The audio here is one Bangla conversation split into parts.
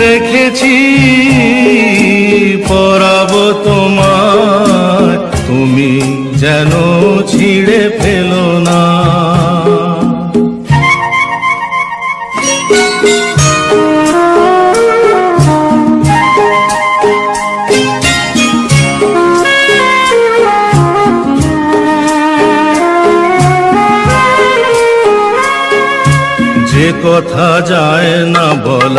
রেখেছি পরাব তোমার তুমি যেন ছিঁড়ে ফেলো না। যে কথা যায়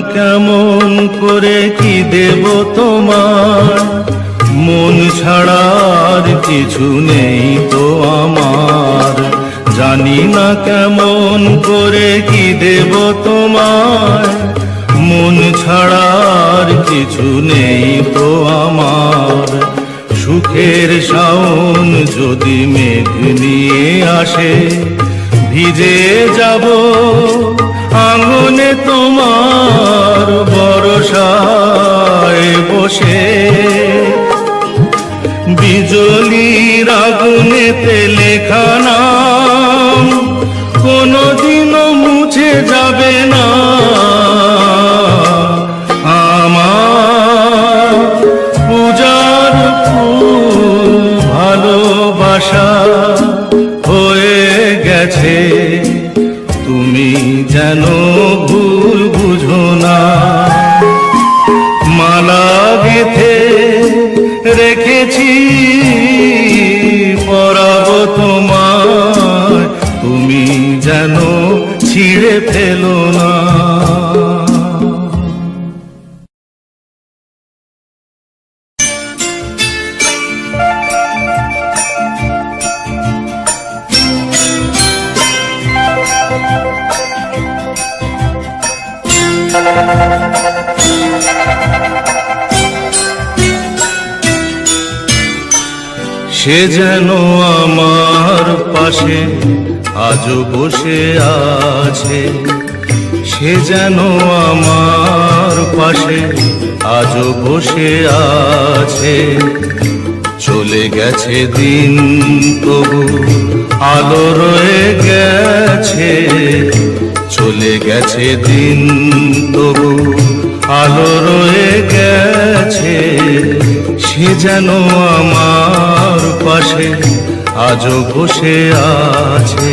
কেমন করে কি দেব তোমার? মন ছাড়ার কিছু নেই তো আমার। জানি না কেমন করে কি দেব তোমার। মন ছাড়ার কিছু নেই তো আমার। সুখের শাওন যদি মেঘ নিয়ে আসে, ভিজে যাব আঙনে তোমার বরসায় বসে। বিজলির আগুনেতে লেখা সে যেন আমার পাশে আজও বসে আছে। সে যেন আমার পাশে আজও বসে আছে। চলে গেছে দিন তবু, আলো রয়ে গেছে। চলে গেছে দিন তবু, আলো রয়ে গেছে। সে যেন আমার পাশে আজও বসে আছে।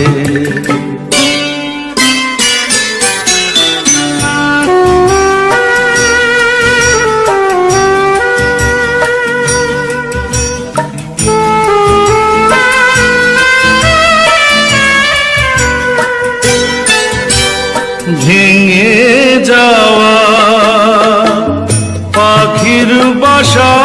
ভেঙে যাওয়া পাখির বাসার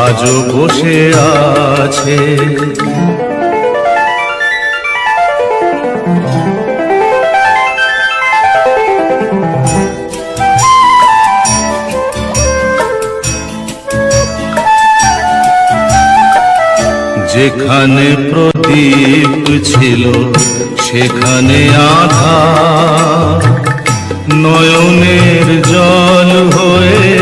আজও বসে আছে। যেখানে প্রদীপ ছিল সেখানে আধা নয়নের জল হয়ে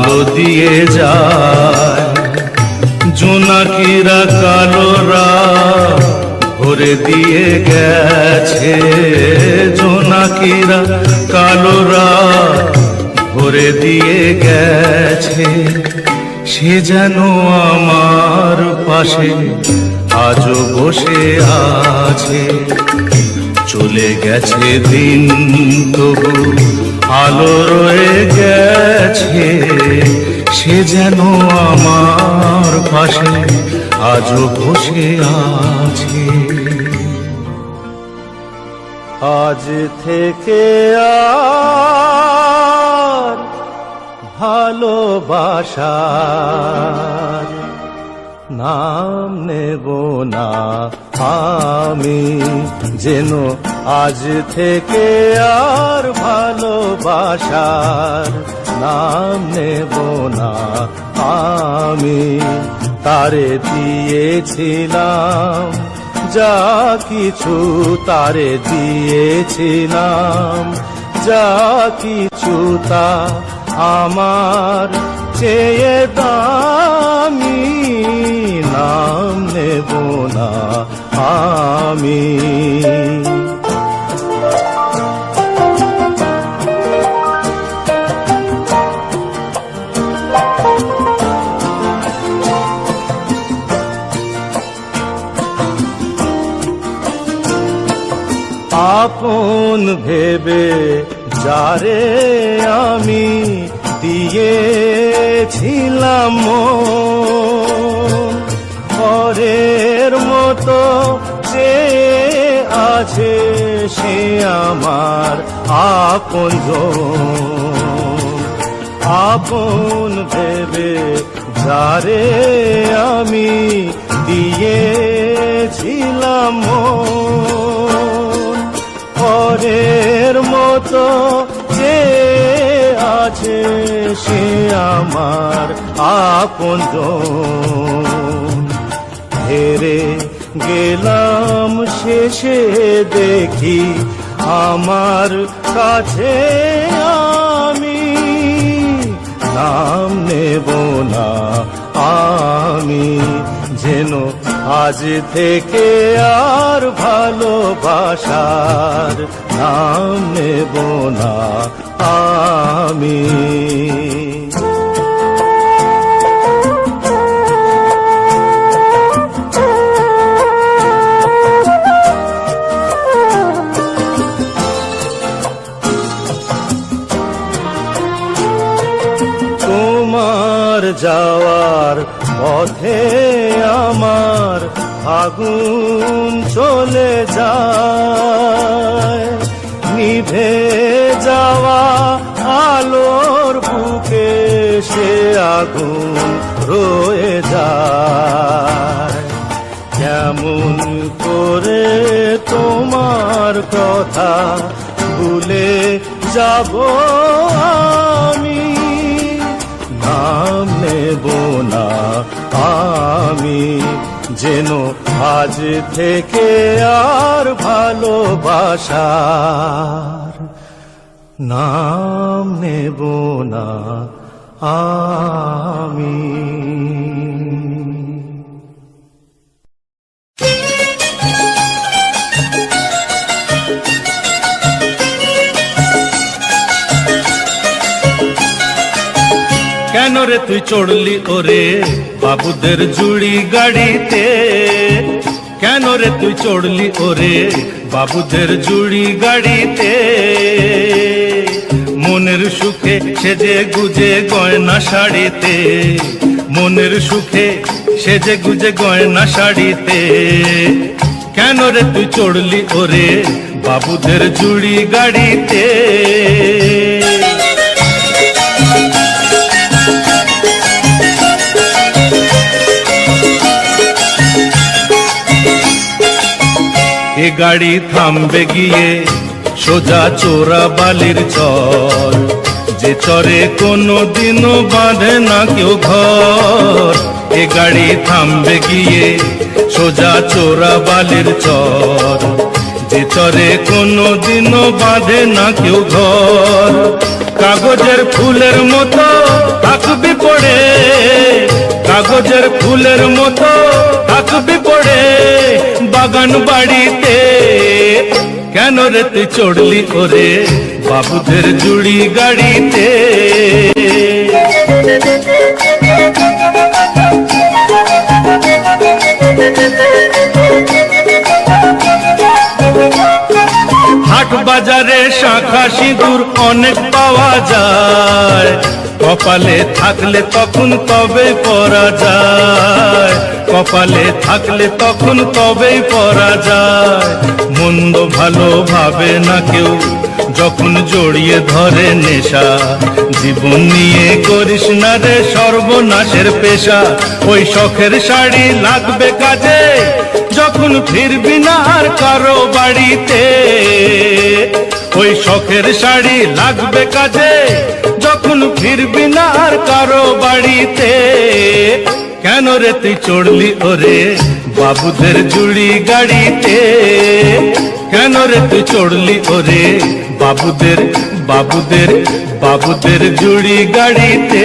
আলো দিয়ে যায়। জোনাকিরা কালোরা ভরে দিয়ে গেছে। জোনাকিরা কালোরা ভরে দিয়ে গেছে। সে যেন আমার পাশে আজও বসে আছে। চলে গেছে দিন তবু আলো রয়ে গেছে সে যেন আমার পাশে আজও বসে আছে। আজ থেকে আর ভালোবাসার নাম নেব না। আমি যেন আজ থেকে আর ভালোবাসার নাম নেব না। আমি তারে দিয়েছিলাম, যা কিছু তারে দিয়েছিলাম, যা কিছু তা আমার চেয়ে দামি নাম নেব না আমি। আপন ভেবে যারে আমি দিয়েছিলাম মন, পরের মতো যে আছে সে আমার আপন আপন ভেবে যারে আমি দিয়েছিলাম পরের মতো আছে সে আমার আপন হেরে গেলাম শেষে দেখি আমার কাছে আমি। নাম নেব না আমি, যেন আজ থেকে আর ভালোবাসার নাম নেব না আমি। তোমার যাওয়ার পথে আমার আগুন চলে যায়। আগুন রয়ে যায়। কেমন করে তোমার কথা ভুলে যাব আমি? নাম নেব না আমি, যেন আজ থেকে আর ভালোবাসার নাম নেব না আমি কেন রে তুই চড়লি ওরে বাবুদের জুড়ি গাড়িতে? কেন রে তুই চড়লি ওরে বাবুদের জুড়ি গাড়িতে? সেজে গুজে গয়না শাড়িতে, মনের সুখে সেজে গুজে গয়না শাড়িতে। কেন রে তুই চড়লি ওরে বাবুদের জুড়ি গাড়িতে? এ গাড়ি থামবে গিয়ে সোজা চোরা বালির চর। যে চরে কোনো দিনও বাঁধে না কেউ ঘর। এ গাড়ি থামবে গিয়ে সোজা চোরা বালির চর। যে চরে কোনো দিনও বাঁধে না কেউ ঘর। কাগজের ফুলের মতো থাকবি পড়ে। কাগজের ফুলের মতো থাকবি পড়ে। বাগান বাড়িতে কেন রে তুই চড়লি ওরে। বাবুদের জুড়ি গাড়িতে হাট বাজারে শাখা সিঁদুর অনেক পাওয়া যায়। কপালে থাকলে তখন তবে পরা যায়। কপালে থাকলে তখন তবেই পরা যায়। মন্দ ভালো ভাবে না কেউ যখন জড়িয়ে ধরে নেশা। জীবন নিয়ে করিস না রে সর্বনাশের পেশা। ওই শখের শাড়ি লাগবে কাজে, যখন ফিরবি না আর কারও বাড়িতে। ওই শখের শাড়ি লাগবে কাজে, যখন ফিরবি না আর কারও বাড়িতে। কেন রে তুই চড়লি ওরে বাবুদের জুড়ি গাড়িতে? কেন রে তুই চড়লি ওরে বাবুদের বাবুদের বাবুদের জুড়ি গাড়িতে?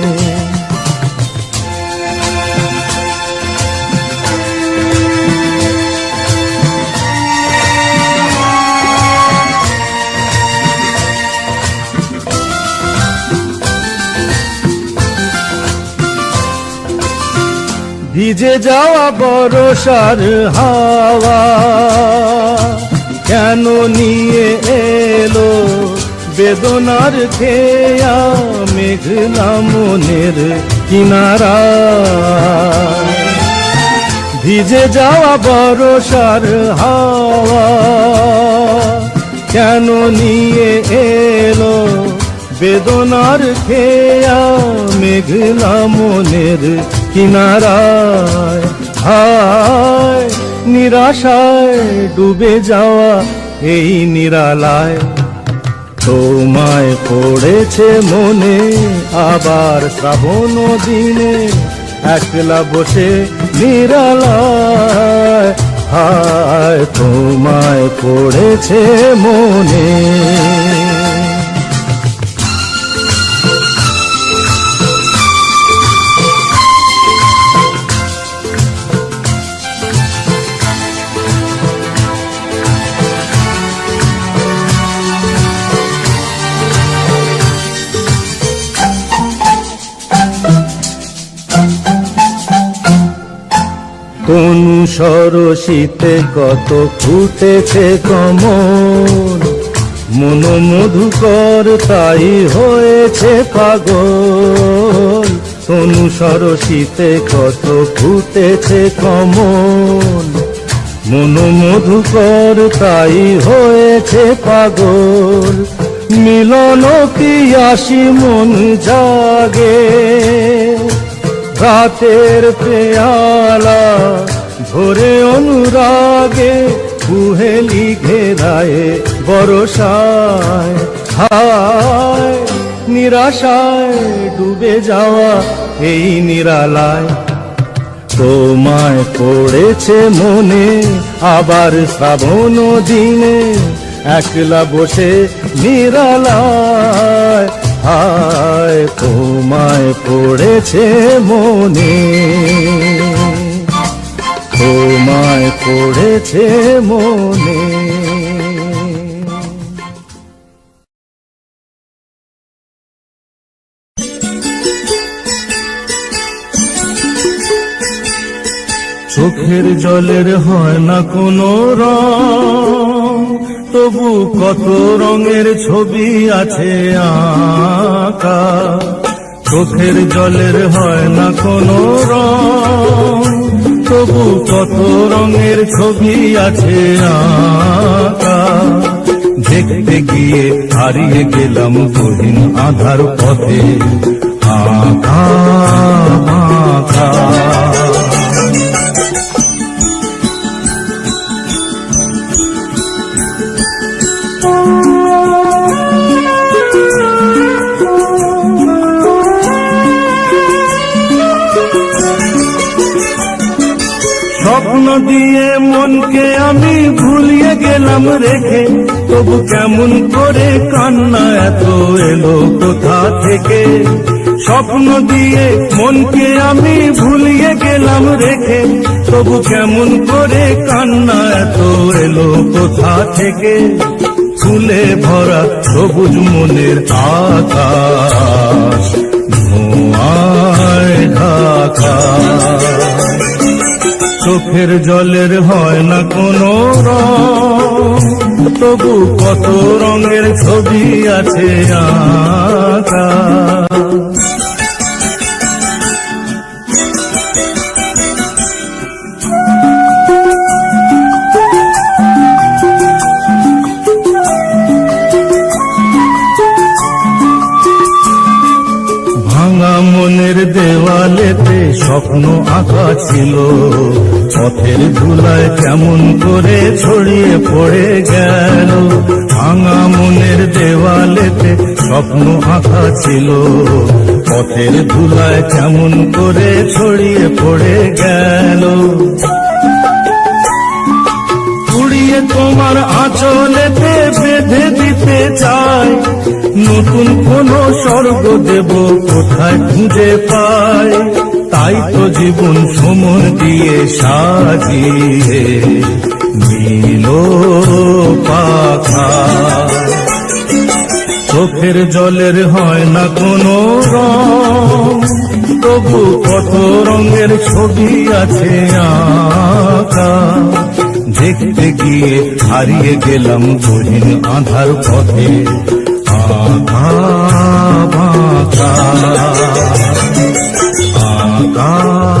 ভিজে যাওয়া বরসার হাওয়া। কেন নিয়ে এলো বেদনার খেয়া মেঘলা মনের কিনারা? ভিজে যাওয়া বরসার হাওয়া। কেন নিয়ে এলো বেদনার খেয়া মেঘলা মনের কিনারায়, হায়, নিরাশায় ডুবে যাওয়া এই নিরালায়। তোমায় পড়েছে মনে আবার শ্রাবণ দিনে, একলা বসে নিরালায়, হায়, তোমায় পড়েছে মনে। কোন সরসিতে কত ফুটেছে কমল? মন মধুকর তাই হয়েছে পাগল। কোন সরসিতে কত ফুটেছে কমল? মন মধুকর তাই হয়েছে পাগল। মিলন কি আসি মন জাগে? রাতের পেয়ালা ভোরে অনুরাগে কুহেলি ঘেরায় বরসায়। হায়, নিরাশায় ডুবে যাওয়া এই নিরালায়। তোমায় পড়েছে মনে আবার শ্রাবণ দিনে একলা বসে নিরালায়। হায় তোমায় পড়েছে মনে? তোমায় পড়েছে মনে? চোখের জলের হয় না কোনো রং। তবু কত রঙের ছবি আছে আঁকা। চোখের জলের হয় না কোনো রং। তবু কত রঙের ছবি আছে আঁকা। দেখতে গিয়ে হারিয়ে গেলাম গহীন আধার পথে আঁকা। দিয়ে মনকে আমি ভুলিয়ে গেলাম রেখে। তবু কেমন করে কান্না এত এলো কোথা থেকে? স্বপ্ন দিয়ে মনকে আমি ভুলিয়ে গেলাম রেখে। তবু কেমন করে কান্না এত এলো কোথা থেকে? ফুলে ভরা সবুজ মনের আকাশ ঢাকা। চোখের জলের হয় না কোনো রং। তবু কত রঙের ছবি আছে আঁকা দেওয়ালেতে স্বপ্ন আঁকা ছিল। পথের ধুলায় কেমন করে ছড়িয়ে পড়ে গেল। ভাঙা মনের দেওয়ালেতে স্বপ্ন আঁকা ছিল। পথের ধুলায় কেমন করে ছড়িয়ে পড়ে গেল। উড়িয়ে তোমার আঁচলেতে বেঁধে দিতে চাই নতুন কোন স্বর্গ দেব কোথায় খুঁজে পাই তাই তো জীবন সময় দিয়ে সাজিয়ে নীল পাখা। চোখের জলের হয় না কোনো তবু কত রঙের ছবি আছে আঁকা। দেখতে গিয়ে হারিয়ে গেলাম গহীন আধার পথে আঁকা বাঁকা। আঁকা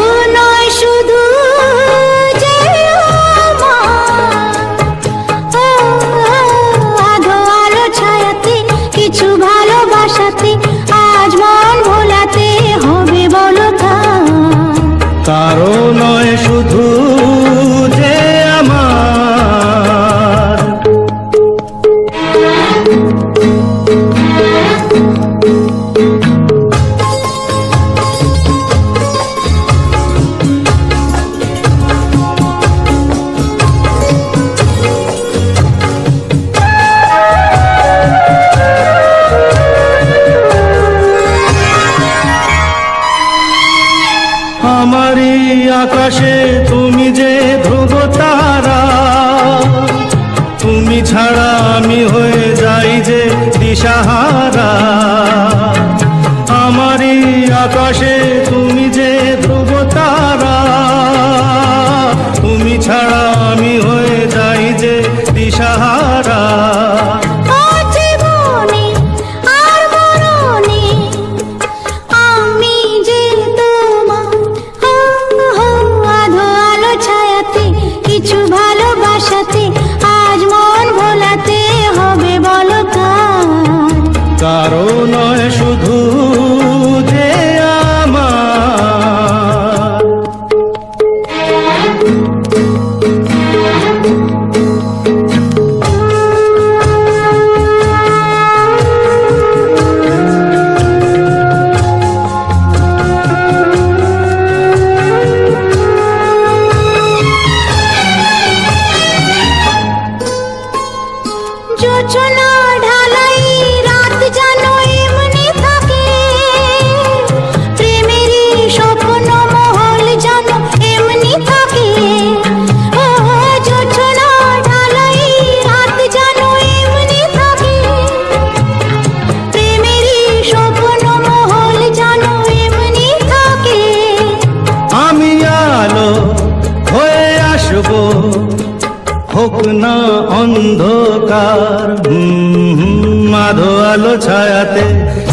আকাশে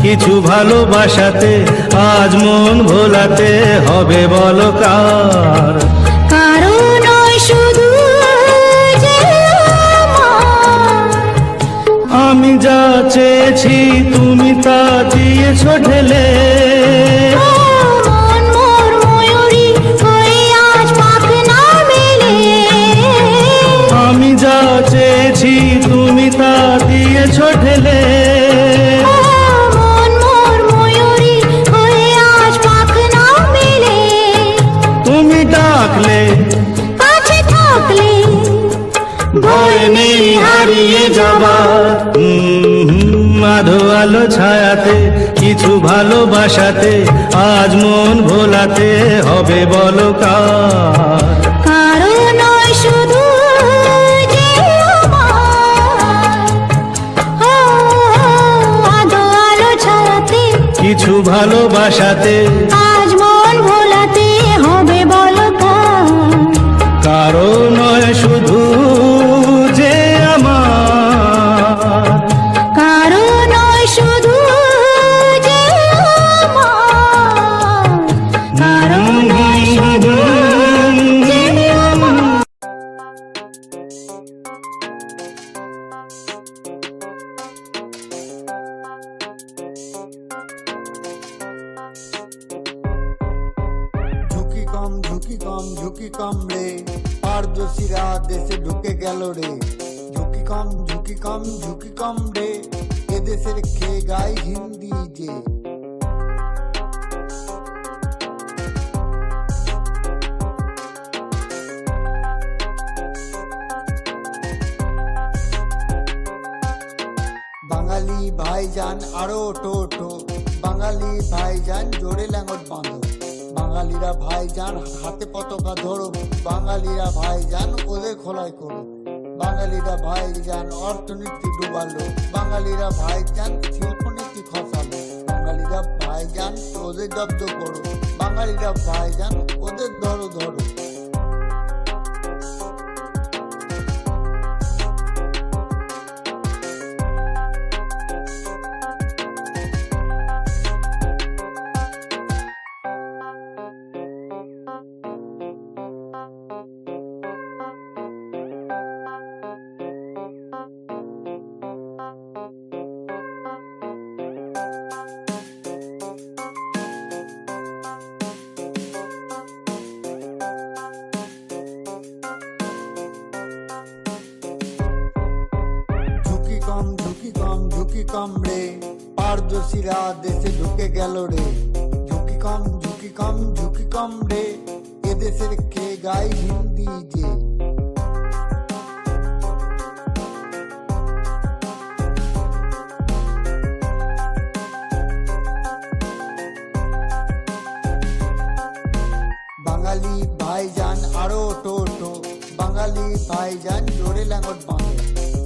কিছু ভালোবাসাতে আজ মন ভোলাতে হবে বলো কার কারও শুধু আমি যা চেয়েছি তুমি তা দিয়েছ ঢেলে। মেলে। আমি যা চেয়েছি তুমি তা দিয়েছ ঢেলে। আলো ছায়াতে কিছু ভালোবাসাতে আজ মন ভোলাতে হবে বলো কারণ শুধু কিছু ভালোবাসাতে বাঙালি ভাইজান, আরও টোটো। বাঙালি ভাইজান, জোরে ল্যাঙ্গট বাঁধো। বাঙালিরা ভাইজান, হাতে পতাকা ধরো। বাঙালিরা ভাইজান ওদের খোলাই করো। বাঙালিরা ভাইজান, অর্থনীতি ডুবালো। বাঙালিরা ভাইজান, শিল্পনীতি খসালো। বাঙালিরা ভাইজান, ওদের জব্দ করো। বাঙালিরা ভাইজান, ওদের ধরো ধরো। ঝুঁকি কম রে। পারদর্শীরা দেশে ঢুকে গেল রে। ঝুঁকি কম ঝুঁকি কম ঝুঁকি কম রে। এদেশের খেয়ে গাই হিন্দি যে? বাঙালি ভাইজান আরও ওঠো বাঙালি ভাইজান জোরে ল্যাঙ্গট বাঁধো।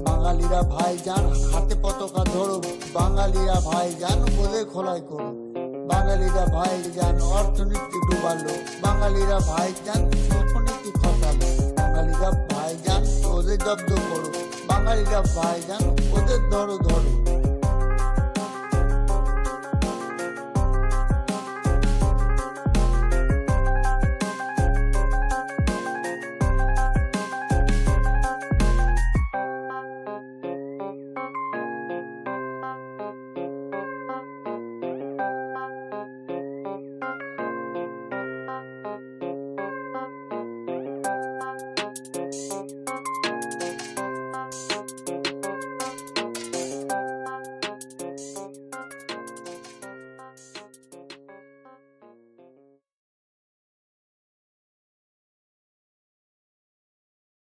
বাঙালিরা ভাইজান হাতে ভাইজান বলে খোলাই করো। বাঙালিরা ভাই ভাইজান অর্থনীতি ডুবালো। বাঙালিরা ভাইজান অর্থনীতি খসালো বাঙালিরা ভাইজান ওদের জব্দ করো। বাঙালিরা ভাইজান ওদের ধরো ধরো।